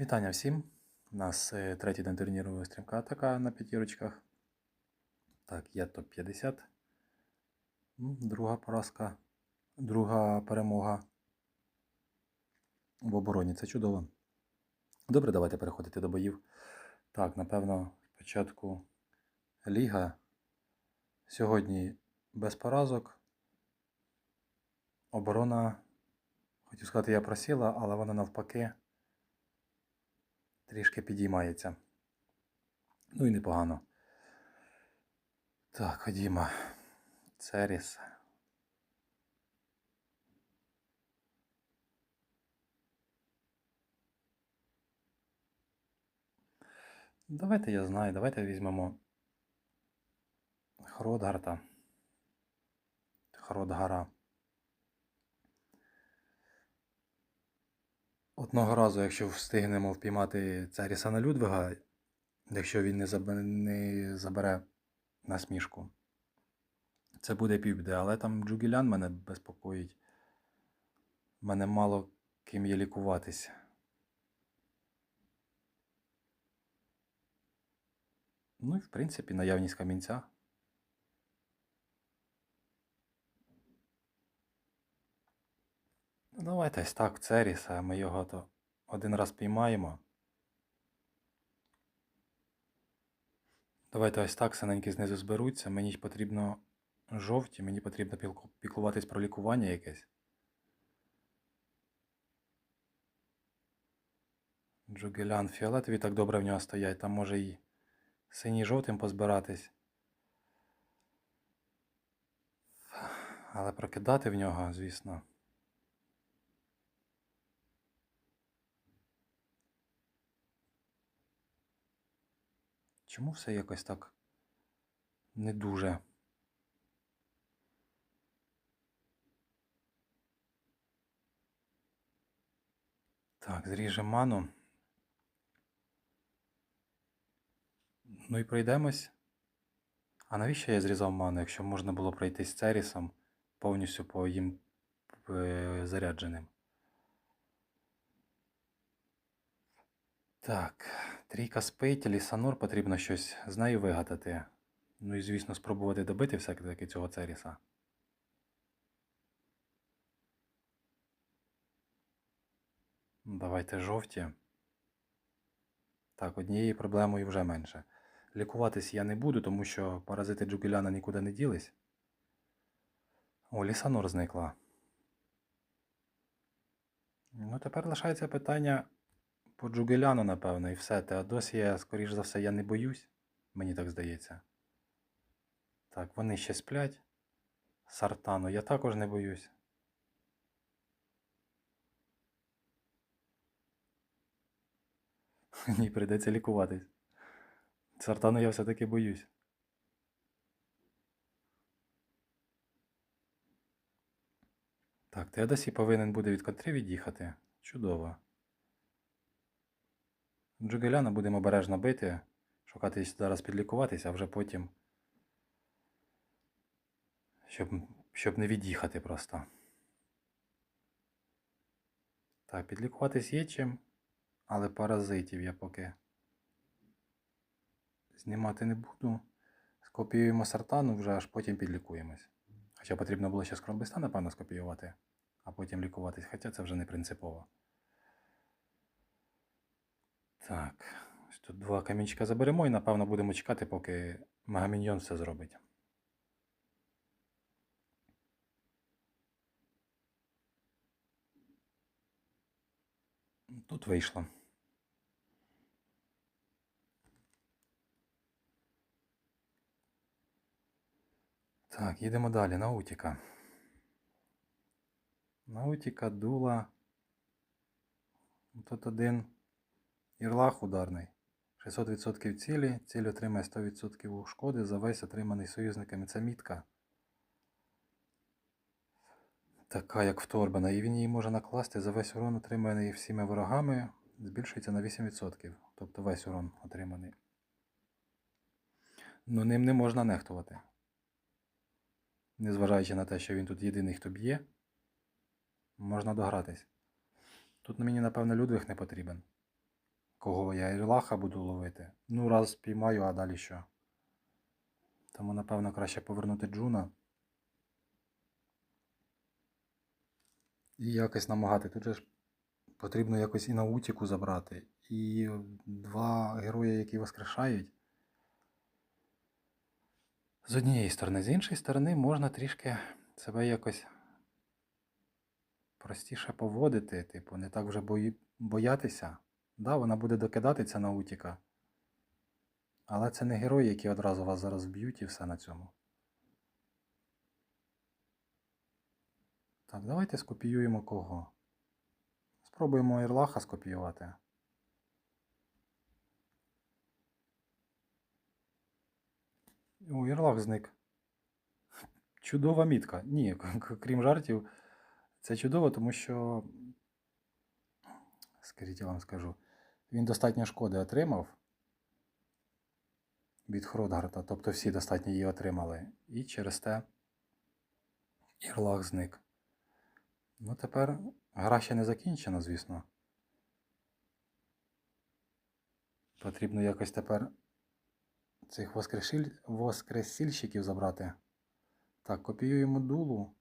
Вітання всім. У нас е, третій день турніру стрімка атака на п'ятірочках. Так, є топ-50. Друга поразка. Друга перемога в обороні. Це чудово. Добре, давайте переходити до боїв. Так, напевно, спочатку Ліга. Сьогодні без поразок. Оборона, хотів сказати, я просіла, але вона навпаки трішки підіймається. Ну і непогано. Так, ходімо. Церіс. Давайте я знаю, давайте візьмемо Хродгарта. Хродгара. Одного разу, якщо встигнемо впіймати Царіса на Людвига, якщо він не забере, не забере насмішку, це буде півбіди, але там Джугілян мене безпокоїть. Мене мало ким є лікуватись. Ну і в принципі наявність камінця. Давайте ось так, Церіса, ми його то один раз піймаємо. Давайте ось так, синенькі знизу зберуться. Мені потрібно жовті, мені потрібно піклуватись про лікування якесь. Джугелян фіолетові так добре в нього стоять, там може і синій жовтим позбиратись. Але прокидати в нього, звісно. Чому все якось так не дуже? Так, зріжемо ману. Ну і пройдемось. А навіщо я зрізав ману, якщо можна було пройти з Церісом повністю по їм е, зарядженим? Так, трійка спить, Лісанор потрібно щось з нею вигадати. Ну і, звісно, спробувати добити все-таки цього Церіса. Давайте жовті. Так, однією проблемою вже менше. Лікуватись я не буду, тому що паразити Джугеляна нікуди не ділись. О, Лісанор зникла. Ну, тепер лишається питання по Джугеляну, напевно, і все. Теодосія, скоріш за все, я не боюсь. Мені так здається. Так, вони ще сплять. Сартану я також не боюсь. Ні, прийдеться лікуватись. Сартану я все-таки боюсь. Так, Теодосій повинен буде від контри від'їхати. Чудово. Джугеляна будемо обережно бити, шукати зараз підлікуватися, а вже потім. Щоб, щоб не від'їхати просто. Так, підлікуватись є чим, але паразитів я поки знімати не буду. Скопіюємо сартану, вже аж потім підлікуємось. Хоча потрібно було ще скромбиста, напевно, скопіювати, а потім лікуватись, хоча це вже не принципово. Так, тут два камінчика заберемо і напевно будемо чекати, поки Магаміньйон все зробить. Тут вийшло. Так, їдемо далі. Наутіка. Наутіка, дула. Тут один ірлах ударний. 600% цілі. Ціль отримає 100% шкоди за весь отриманий союзниками. Це мітка. Така, як вторбана. І він її може накласти за весь урон, отриманий всіма ворогами, збільшується на 8%. Тобто весь урон отриманий. Ну ним не можна нехтувати. Незважаючи на те, що він тут єдиний, хто б'є, можна догратись. Тут мені, напевно, Людвиг не потрібен. Кого я Ірлаха буду ловити. Ну, раз піймаю, а далі що. Тому, напевно, краще повернути Джуна. І якось намагати. Тут же ж потрібно якось і наутіку забрати. І два герої, які воскрешають. З однієї сторони, з іншої сторони, можна трішки себе якось простіше поводити, типу, не так вже бої... боятися. Да, вона буде докидати ця наутіка. Але це не герої, які одразу вас зараз вб'ють і все на цьому. Так, давайте скопіюємо кого. Спробуємо Ірлаха скопіювати. О, Ірлах зник. Чудова мітка. Ні, крім жартів, це чудово, тому що, скажіть, я вам скажу, він достатньо шкоди отримав від Хродгарта, тобто всі достатньо її отримали. І через те Ірлах зник. Ну, тепер гра ще не закінчена, звісно. Потрібно якось тепер цих воскрешиль... воскресільщиків забрати. Так, копіюємо дулу.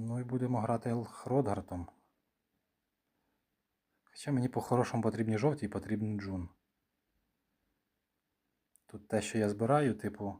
Ну і будемо грати Хродгартом. Хоча мені по-хорошому потрібні жовті і потрібен джун. Тут те, що я збираю, типу.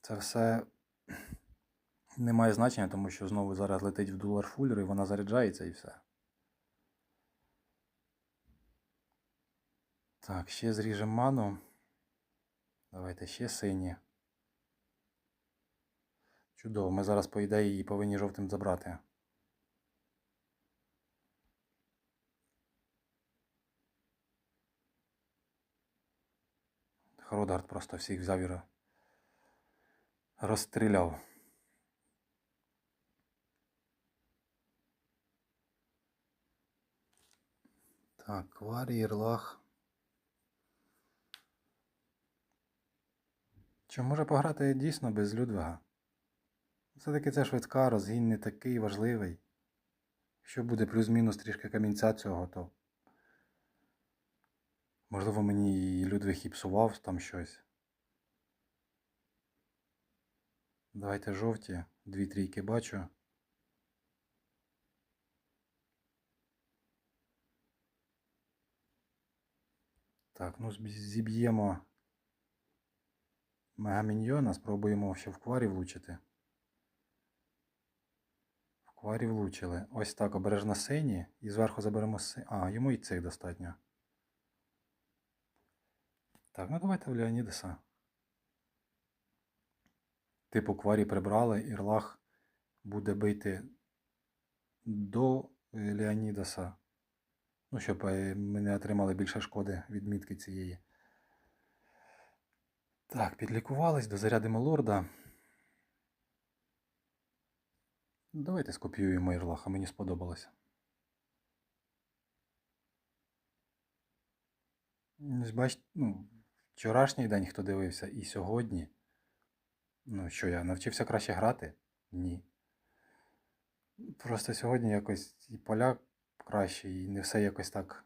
Це все не має значення, тому що знову зараз летить в Дулар Фуллер і вона заряджається і все. Так, ще зріжемо ману. Давайте ще сині. Чудово, ми зараз, по ідеї, її повинні жовтим забрати. Хродард просто всіх взяв і розстріляв. Так, Кварі, Ірлах. Чи може пограти дійсно без Людвига? Все-таки це швидка, розгін не такий важливий. Якщо буде плюс-мінус трішки камінця цього, то можливо мені і Людвиг і псував там щось. Давайте жовті, дві трійки бачу. Так, ну зіб'ємо мегаміньйона, спробуємо ще в кварі влучити. В кварі влучили. Ось так, обережно сині. І зверху заберемо си. А, йому і цих достатньо. Так, ну давайте в Леонідеса. Типу кварі прибрали, Ірлах буде бити до е, Леонідаса. Ну, щоб е, ми не отримали більше шкоди від мітки цієї. Так, підлікувались, дозарядимо лорда. Давайте скопіюємо Ірлаха, мені сподобалося. Бачите, ну, вчорашній день, хто дивився, і сьогодні. Ну, що я навчився краще грати? Ні. Просто сьогодні якось і поля краще, і не все якось так.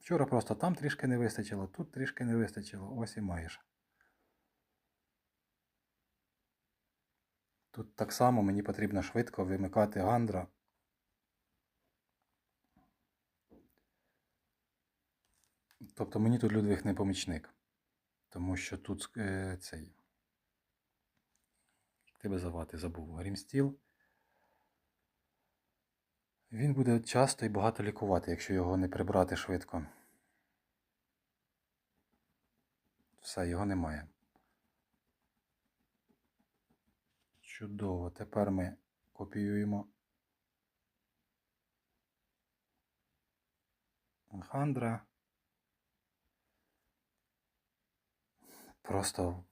Вчора просто там трішки не вистачило, тут трішки не вистачило, ось і маєш. Тут так само мені потрібно швидко вимикати гандра. Тобто мені тут Людвиг не помічник. Тому що тут е, цей. Тебе звати забув. Грімстіл. Він буде часто і багато лікувати, якщо його не прибрати швидко. Все, його немає. Чудово. Тепер ми копіюємо Гандра. Просто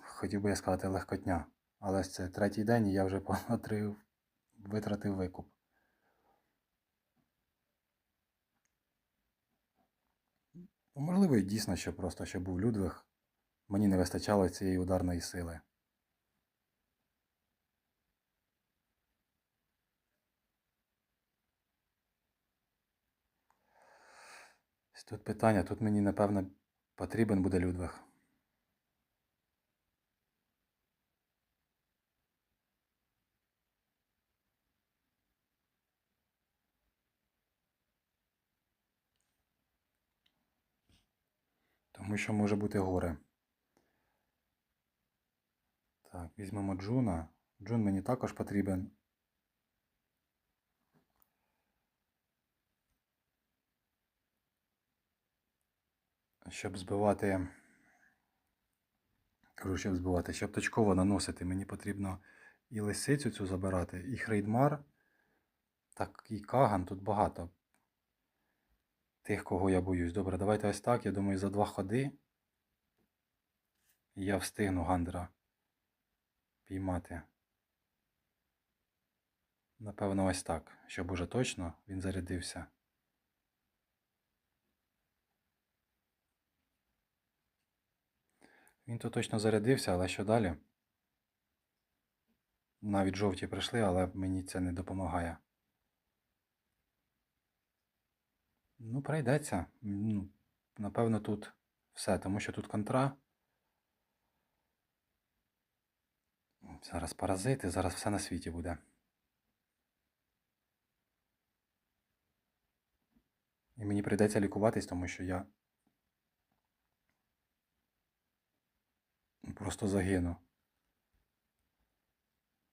хотів би я сказати легкотня. Але це третій день і я вже потрив, витратив викуп. Можливо, і дійсно, що просто що був Людвиг. Мені не вистачало цієї ударної сили. Тут питання, тут мені, напевно, потрібен буде Людвиг. Тому що може бути горе. Так, візьмемо Джуна. Джун мені також потрібен. Щоб збивати. Кажу, щоб збивати, щоб точково наносити, мені потрібно і лисицю цю забирати, і хрейдмар, так і каган. Тут багато тих, кого я боюсь. Добре, давайте ось так. Я думаю, за два ходи я встигну Гандера піймати. Напевно, ось так, щоб уже точно він зарядився. Він то точно зарядився, але що далі? Навіть жовті прийшли, але мені це не допомагає. Ну, прийдеться. Ну, напевно, тут все, тому що тут контра. Зараз паразити, зараз все на світі буде. І мені прийдеться лікуватись, тому що я просто загину.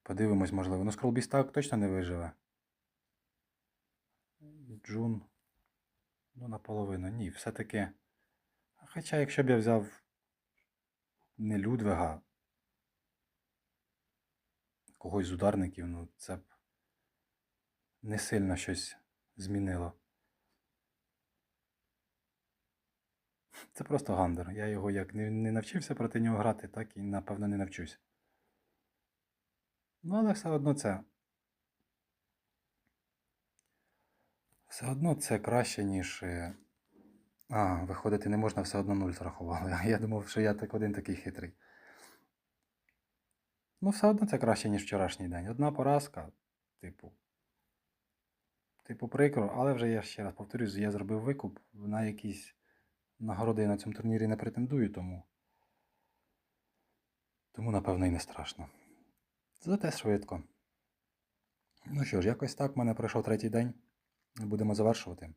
Подивимось, можливо. Ну, скролбіс так точно не виживе. Джун. Ну, наполовину. Ні, все-таки. Хоча, якщо б я взяв не Людвига, когось з ударників, ну це б не сильно щось змінило. Це просто гандер. Я його як не, навчився проти нього грати, так і напевно не навчусь. Ну, але все одно це. Все одно це краще, ніж. е, А, виходити не можна, все одно нуль зрахували. Я думав, що я так один такий хитрий. Ну, все одно це краще, ніж вчорашній день. Одна поразка, типу. Типу, прикро, але вже я ще раз повторюсь, я зробив викуп на якісь нагороди я на цьому турнірі не претендую, тому. Тому, напевно, і не страшно. Зате швидко. Ну що ж, якось так в мене пройшов третій день. Будемо завершувати.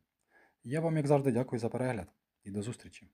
Я вам, як завжди, дякую за перегляд і до зустрічі.